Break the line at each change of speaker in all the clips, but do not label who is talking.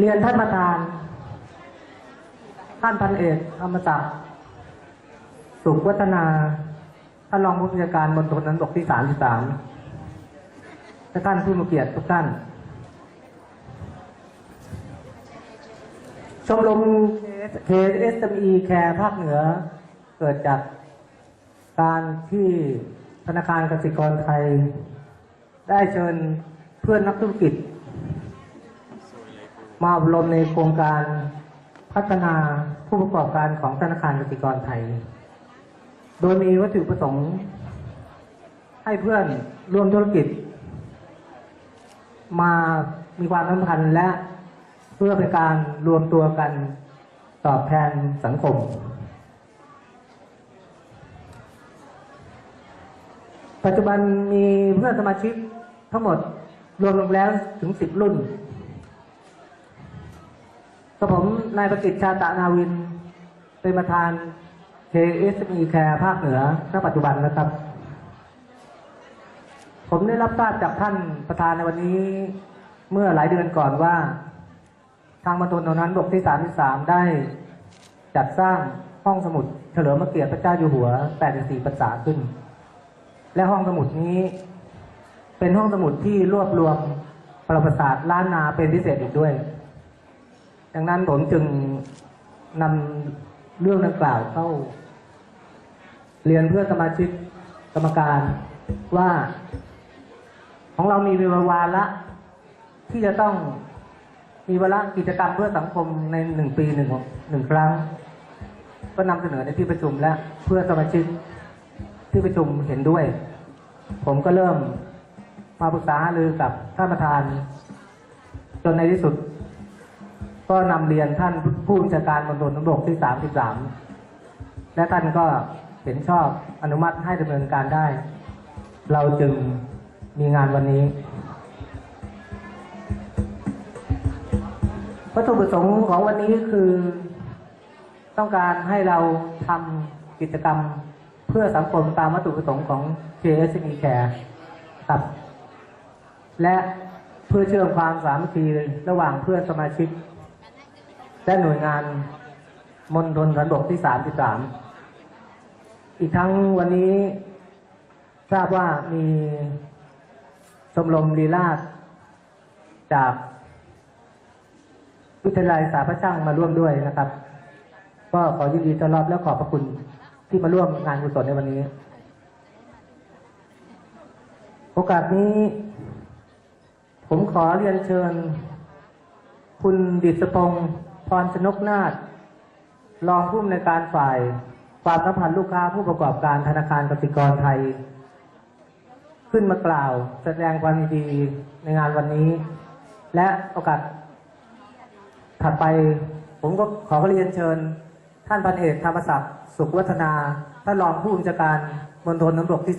เรียนท่านประธาน ท่านพันเอกอมตะสุขวัฒนา ท่านรองผู้บัญชาการมณฑลนั้นบกที่สามสิบสามท่านผู้มีเกียรติทุกท่าน ชมรม KSME แคร์ภาคเหนือ เกิดจากการที่ธนาคารกสิกรไทย ได้เชิญเพื่อนนักธุรกิจ มาอบรมในโครงการพัฒนาผู้ประกอบการของธนาคารกสิกรไทย โดยมีวัตถุประสงค์ ให้เพื่อนร่วมธุรกิจ มามีความสัมพันธ์และเพื่อเป็นการรวมตัวกันตอบแทนสังคม ปัจจุบันมีเพื่อนสมาชิกทั้งหมดรวมลงแล้วถึงสิบรุ่น กับผมนายประกิตชาตะนาวิน เป็นประธาน KSME Care ภาคเหนือณปัจจุบันนะครับ ผมได้รับทราบจากท่านประธานในวันนี้ เมื่อหลายเดือนก่อนว่า ทางมณฑลตอนนั้นบกที่ 33 ได้ จัดสร้างห้องสมุดเฉลิมพระเกียรติพระเจ้าอยู่หัว 84พรรษาขึ้น และห้องสมุดนี้ เป็นห้องสมุดที่รวบรวมประวัติศาสตร์ล้านนาเป็นพิเศษอีกด้วย ดังนั้นผมจึงนำเรื่องดังกล่าวเข้า เรียนเพื่อสมาชิกกรรมการว่า ของเรามีวาระที่จะต้องมีวาระกิจกรรมเพื่อสังคมในหนึ่งปีหนึ่งหนึ่งครั้ง ก็นำเสนอในที่ประชุมและเพื่อสมาชิกที่ประชุมเห็นด้วย ผมก็เริ่มมาปรึกษาหรือกับท่านประธาน จนในที่สุด ก็นำเรียนท่านผู้บัญชาการมณฑลทหารบกที่ 33 และท่านก็เห็นชอบอนุมัติให้ดำเนินการได้ เราจึงมีงานวันนี้ วัตถุประสงค์ของวันนี้คือ ต้องการให้เราทำกิจกรรมเพื่อสังคมตามวัตถุประสงค์ของ KSME Care ครับ และเพื่อเชื่อมความสามัคคีระหว่างเพื่อนสมาชิก และหน่วยงานมณฑลฐานบกที่ 33 อีกทั้งวันนี้ทราบว่ามีชมรมลีลาศจากวิทยาลัยสาพระช่างมาร่วมด้วยนะครับ ก็ขอยินดีต้อนรับและขอบพระคุณที่มาร่วมงานกุศลในวันนี้ โอกาสนี้ ผมขอเรียนเชิญ คุณดิษพงศ์ พรชนกนาฏรองผู้อำนวยการฝ่าย ความสัมพันธ์ลูกค้าผู้ประกอบการธนาคารกสิกรไทย ขึ้นมากล่าวแสดงความยินดีในงานวันนี้ และโอกาสถัดไปผมก็ขอเรียนเชิญ ท่านพันเอกธรรมศักดิ์สุขวัฒนาท่านรองผู้บัญชาการมณฑลน้ำบกที่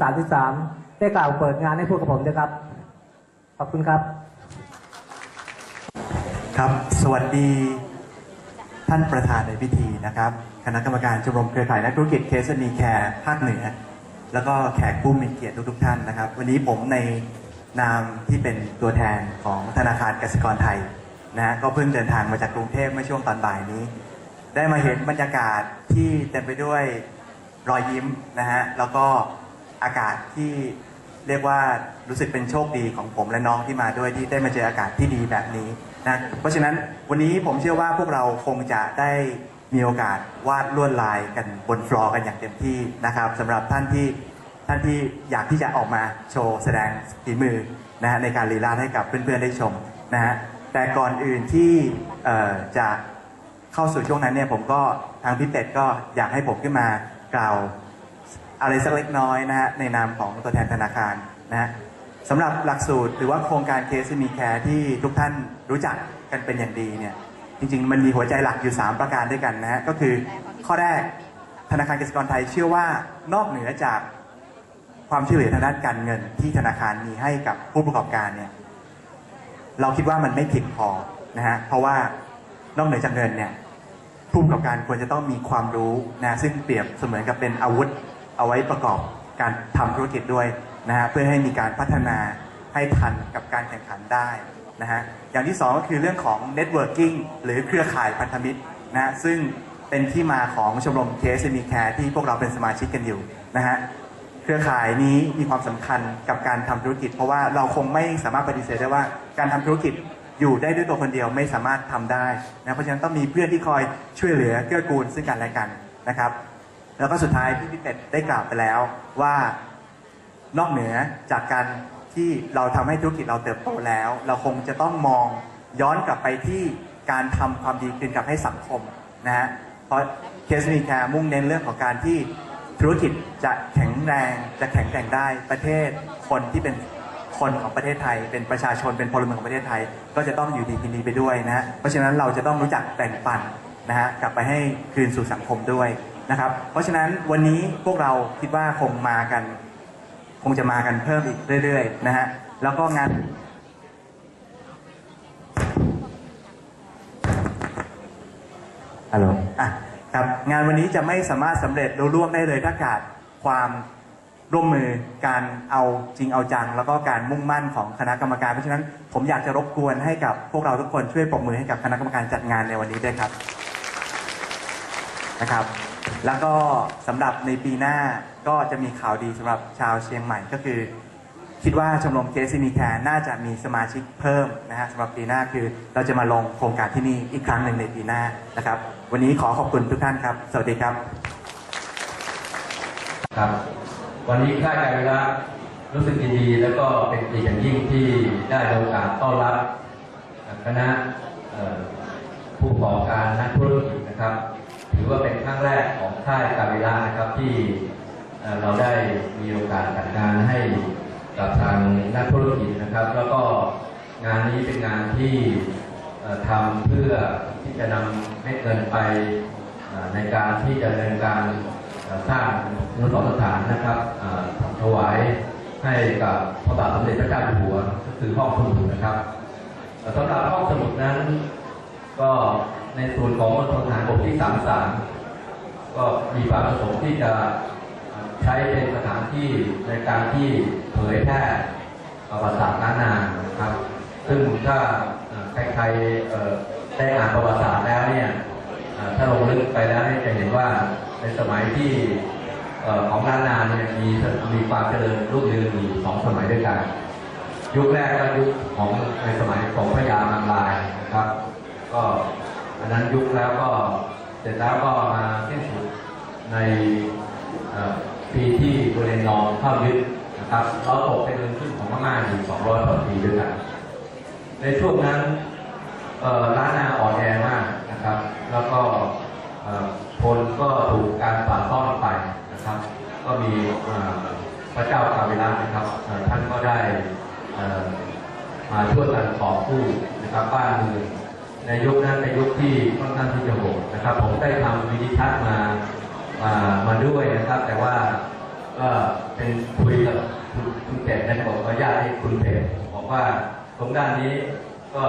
33 ได้กล่าวเปิดงานให้พวกกับผมด้วยครับ ขอบคุณครับ
ครับ สวัสดี ท่านประธานในพิธีนะครับ คณะกรรมการชมรมเครือข่ายนักธุรกิจเคสนีแคร์ภาคเหนือ แล้วก็แขกผู้มีเกียรติทุกๆท่านนะครับ วันนี้ผมในนามที่เป็นตัวแทนของธนาคารกสิกรไทยนะฮะก็เพิ่งเดินทางมาจากกรุงเทพเมื่อช่วงตอนบ่ายนี้ ได้มาเห็นบรรยากาศที่เต็มไปด้วยรอยยิ้มนะฮะแล้วก็อากาศที่ เรียกว่ารู้สึกเป็นโชคดีของผมและน้องที่มาด้วยที่ได้มาเจออากาศที่ดีแบบนี้นะเพราะฉะนั้นวันนี้ผมเชื่อว่าพวกเราคงจะได้มีโอกาสวาดลวดลายกันบนฟลอร์กันอย่างเต็มที่นะครับสำหรับท่านที่ท่านที่อยากที่จะออกมาโชว์แสดงฝีมือนะฮะในการลีลาให้กับเพื่อนๆได้ชมนะฮะแต่ก่อนอื่นที่เอ่อจะเข้าสู่ช่วงนั้นเนี่ยผมก็ทางพี่เป็ดก็อยากให้ผมขึ้นมากล่าว อะไรสักเล็กน้อยนะฮะในนามของตัวแทนธนาคารนะฮะสำหรับหลักสูตรหรือว่าโครงการ KSME Care ที่ทุกท่านรู้จักกันเป็นอย่างดีเนี่ยจริงๆ มันมีหัวใจหลักอยู่ 3 ประการด้วยกันนะฮะก็คือข้อแรกธนาคารกสิกรไทยเชื่อว่านอกเหนือจากความช่วยเหลือทางด้านการเงินที่ธนาคารมีให้กับผู้ประกอบการเนี่ยเราคิดว่ามันไม่เพียงพอนะฮะเพราะว่านอกเหนือจากเงินเนี่ยผู้ประกอบการควรจะต้องมีความรู้นะซึ่งเปรียบเสมือนกับเป็นอาวุธ เอาไว้ประกอบการทำธุรกิจด้วยนะฮะเพื่อให้มีการพัฒนาให้ทันกับการแข่งขันได้นะฮะอย่างที่สองก็คือเรื่องของ networking หรือเครือข่ายพันธมิตรนะฮะซึ่งเป็นที่มาของชมรม KSME Care ที่พวกเราเป็นสมาชิกกันอยู่นะฮะเครือข่ายนี้มีความสำคัญกับการทำธุรกิจ เพราะว่าเราคงไม่สามารถปฏิเสธได้ว่าการทำธุรกิจอยู่ได้ด้วยตัวคนเดียวไม่สามารถทำได้นะเพราะฉะนั้นต้องมีเพื่อนที่คอยช่วยเหลือเกื้อกูลซึ่งกันและกันนะครับ แล้วก็สุดท้ายที่พี่เป็ดได้กล่าวไปแล้วว่านอกเหนือจากการที่เราทำให้ธุรกิจเราเติบโตแล้ว เราคงจะต้องมองย้อนกลับไปที่การทำความดีคืนกลับให้สังคมนะฮะเพราะเคสมีแคร์มุ่งเน้นเรื่องของการที่ธุรกิจจะแข็งแรงจะแข็งแกร่งได้ประเทศคนที่เป็นคนของประเทศไทย เป็นประชาชนเป็นพลเมืองของประเทศไทย ก็จะต้องอยู่ดีกินดีไปด้วยนะฮะเพราะฉะนั้นเราจะต้องรู้จักแบ่งปันนะฮะกลับไปให้คืนสู่สังคมด้วย นะครับ เพราะฉะนั้นวันนี้พวกเราคิดว่าคงมากัน คงจะมากันเพิ่มอีกเรื่อยๆนะฮะแล้วก็งานฮัลโหลอะครับงานวันนี้จะไม่สามารถสำเร็จรุ่ร่วงได้เลยถ้าขาดความร่วมมือการเอาจริงเอาจัง แล้วก็การมุ่งมั่นของคณะกรรมการ เพราะฉะนั้นผมอยากจะรบกวนให้กับพวกเราทุกคนช่วยปรบมือให้กับคณะกรรมการจัดงานในวันนี้ด้วยครับนะครับ แล้วก็สำหรับในปีหน้าก็จะมีข่าวดีสำหรับชาวเชียงใหม่ก็คือ คิดว่าชมรมเคซีมีแคร์น่าจะมีสมาชิกเพิ่มนะฮะสำหรับปีหน้าคือเราจะมาลงโครงการที่นี่อีกครั้งหนึ่งในปีหน้านะครับ วันนี้ขอขอบคุณทุกท่านครับ สวัสดีครับ
ครับ วันนี้ค่ายการเวลารู้สึกยินดีแล้วก็เป็นเกียรติอย่างยิ่งที่ได้โอกาสต้อนรับคณะผู้ประกอบการนักธุรกิจนะครับ ถือว่าเป็นครั้งแรกของค่ายกาเวลานะครับที่เราได้มีโอกาสจัดงานให้กับทางนักธุรกิจนะครับ แล้วก็งานนี้เป็นงานที่ทำเพื่อที่จะนำเม็ดเงินไปในการที่จะดำเนินการสร้างอนุสรณ์สถานนะครับถวายให้กับพระบาทสมเด็จพระเจ้าอยู่หัวก็คือห้องสมุดนะครับสำหรับห้องสมุดนั้นก็ ในส่วนของมณฑลทหารบกที่ 33 ก็มีความประสงค์ที่จะใช้เป็นสถานที่ในการที่เผยแพร่ประวัติศาสตร์ล้านนานครับ ซึ่งถ้าใครๆได้อ่านประวัติศาสตร์แล้วเนี่ยอ่าถ้าลงลึกไปแล้วเนี่ยจะเห็นว่าในสมัยที่ของล้านนาเนี่ยมีมีความเจริญรุ่งเรืองอยู่สองสมัยด้วยกัน ยุคแรกก็ยุคของในสมัยของพระยามังลายนะครับ ก็ อันนั้นยุคแล้วก็เสร็จแล้วก็มาสิ้นสุดในปีที่บริเวณนองเข้ายึดนะครับเราตกเป็นเงินขึ้นของพม่าอยู่200กว่าปีด้วยกันในช่วงนั้นร้านนาอ่อนแอมากนะครับ แล้วก็คนก็ถูกการปราบซ่อนไปนะครับ ก็มีพระเจ้ากาเวลานะครับท่านก็ได้มาช่วยกันต่อสู้นะครับบ้านเมือง ในยุคนั้นเป็นยุคที่ค่อนข้างที่จะโหดนะครับ ผมได้ทำวิดิทัศน์มามามาด้วยนะครับ แต่ว่าก็เป็นคุยกับคุณคุณเป็ดนะบอกว่าญาตให้คุณเป็ดบอกว่าตรงด้านนี้ก็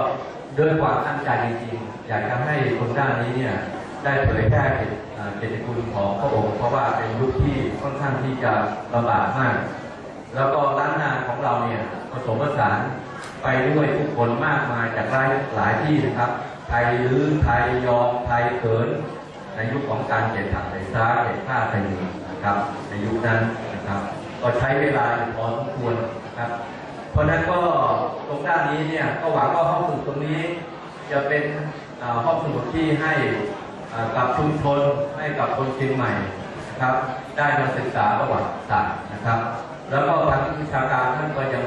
ด้วยความตั้งใจจริงๆ อยากจะให้คนด้านนี้เนี่ยได้เผยแพร่เกียรติอ่าเกียรติคุณของพระองค์เพราะว่าเป็นยุคที่ค่อนข้างที่จะลำบากมาก แล้วก็ร้านนาของเราเนี่ยผสมผสานไปด้วยผู้คนมากมายจากหลายหลายที่นะครับ ไทยลื้อไทยยอมไทยเขิน ในยุคของการเก็บถักใส่ซ้าเก็บผ้าไทยนะครับ ในยุคนั้นนะครับ ก็ใช้เวลาอยู่พอสมควรนะครับ เพราะนั้นก็ตรงด้านนี้เนี่ยก็หวังว่าห้องสมุดตรงนี้ จะเป็นห้องสมุดที่ให้กับชุมชนให้กับคนเชียงใหม่นะครับ ได้มาศึกษาประวัติศาสตร์นะครับ แล้วก็ทางวิชาการท่านก็ยัง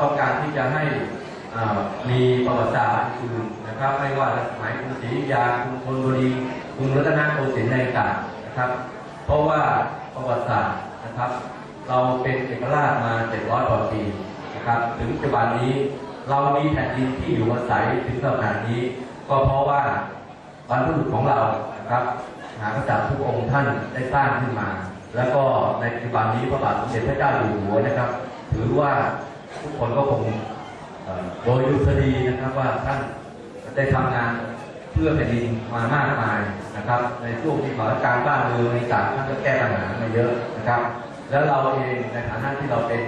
ต้องการที่จะให้มีประวัติศาสตร์อื่ นะครับไม่ว่าสมัยกรุงศรีอยุธยากรุงธนบุรีกรุงรัตนโกสินทร์ในต่างๆนะครับ เพราะว่าประวัติศาสตร์นะครับ เราเป็นเอกราชมา 700กว่าปีนะครับ ถึงปัจจุบันนี้เรามีแผ่นดินที่อยู่อาศัยถึงขนาดนี้ ก็เพราะว่าบรรพบุรุษของเรานะครับหากษัตริย์ทุกองค์ท่านได้สร้างขึ้นมา แล้วก็ในปัจจุบันนี้พระบาทสมเด็จพระเจ้าอยู่หัวนะครับ ถือว่าทุกคนก็คงโดยดุษฎีนะครับว่าท่าน ได้ทำงานเพื่อแผ่นดินมามากมายนะครับ ในช่วงที่สถานการณ์บ้านเมืองในต่างท่านก็แก้ปัญหามาเยอะนะครับ แล้วเราเองในฐานะที่เราเป็น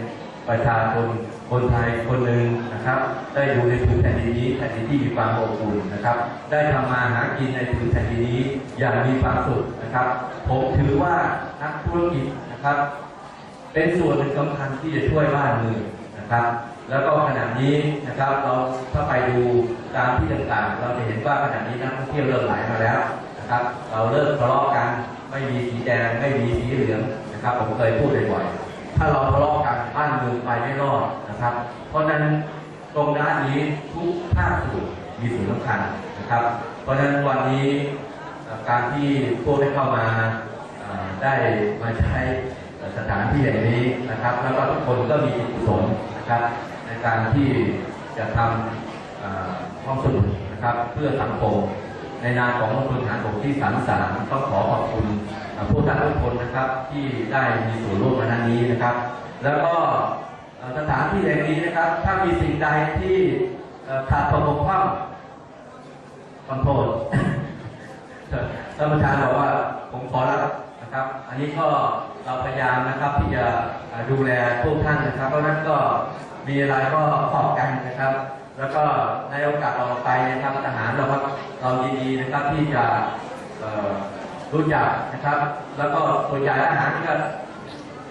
ประชาชนคนไทยคนหนึ่งนะครับ ได้อยู่ในผืนแผ่นดินนี้แผ่นดินที่มีความอบอุ่นนะครับ ได้ทำมาหากินในผืนแผ่นดินนี้อย่างมีความสุขนะครับ ผมถือว่านักธุรกิจนะครับ เป็นส่วนหนึ่งสำคัญที่จะช่วยบ้านเมืองนะครับ แล้วก็ขณะนี้นะครับเราถ้าไปดูตามที่ต่างๆ เราจะเห็นว่าขณะนี้นักท่องเที่ยวเริ่มไหลมาแล้วนะครับ เราเริ่มทะเลาะกัน ไม่มีสีแดงไม่มีสีเหลืองนะครับ ผมเคยพูดบ่อยๆถ้าเราทะเลาะกันบ้านเมืองไปไม่รอดนะครับ เพราะฉะนั้นตรงด้านนี้ทุกภาคส่วนมีส่วนสำคัญนะครับ เพราะฉะนั้นวันนี้การที่พวกได้เข้ามาได้มาใช้สถานที่แห่งนี้นะครับ แล้วก็ทุกคนก็มีจิตกุศลนะครับ การที่จะทำเอ่อห้องสมุดนะครับเพื่อสังคมในนามของมณฑลทหารบกที่33ต้องขอขอบคุณผู้ท่านทุกคนนะครับที่ได้มีส่วนร่วมในนั้นนี้นะครับ แล้วก็สถานที่แห่งนี้นะครับ ถ้ามีสิ่งใดที่ขาดตกบกพร่องขอโทษท่านประธานบอกว่าผมขอรับนะครับ อันนี้ก็เราพยายามนะครับที่จะดูแลพวกท่านนะครับ เพราะฉะนั้นก็ มีอะไรก็ขอบกันนะครับ แล้วก็ในโอกาสต่อไปนะครับทหารเราก็เรายินดีนะครับที่จะรู้จักนะครับ แล้วก็ส่วใหญ่อาหารก็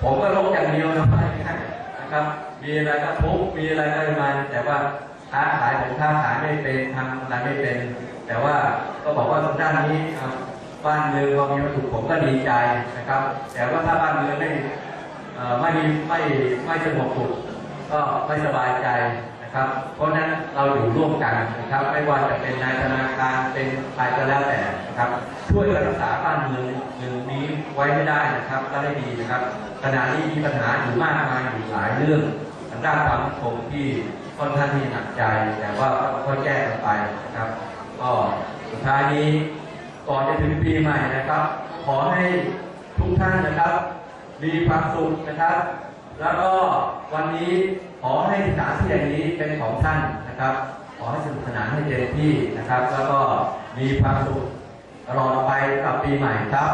ผมก็ลงอย่างเดียวนะไม่ใช่นะครับ มีอะไรก็ทุกมีอะไรก็มาแต่ว่าค้าขายผมค้าขายไม่เป็นทำอะไรไม่เป็น แต่ว่าก็บอกว่าทางด้านนี้บ้านเมืองเรามีวัตถุผมก็ดีใจนะครับ แต่ว่าถ้าบ้านเมืองไม่ไม่ไม่ไม่สงบสุข ก็ไม่สบายใจนะครับ เพราะนั้นเราอยู่ร่วมกันนะครับ ไม่ว่าจะเป็นนายธนาคารเป็นใครก็แล้วแต่นะครับ ช่วยรักษาบ้านเมืองเมืองนี้ไว้ไม่ได้นะครับก็ได้ดีนะครับขณะนี้มีปัญหาอยู่มากมายอยู่หลายเรื่องทางด้านความมั่นคงที่ค่อนข้างที่หนักใจแต่ว่าก็แก้กันไปนะครับ ก็สุดท้ายนี้ก่อนจะถึงปีใหม่นะครับ ขอให้ทุกท่านนะครับ มีความสุขนะครับ แล้วก็วันนี้ขอให้สถานที่แห่งนี้เป็นของท่านนะครับ ขอให้สนุกสนานให้เต็มที่นะครับ แล้วก็มีความสุขตลอดไปกับปีใหม่ครับ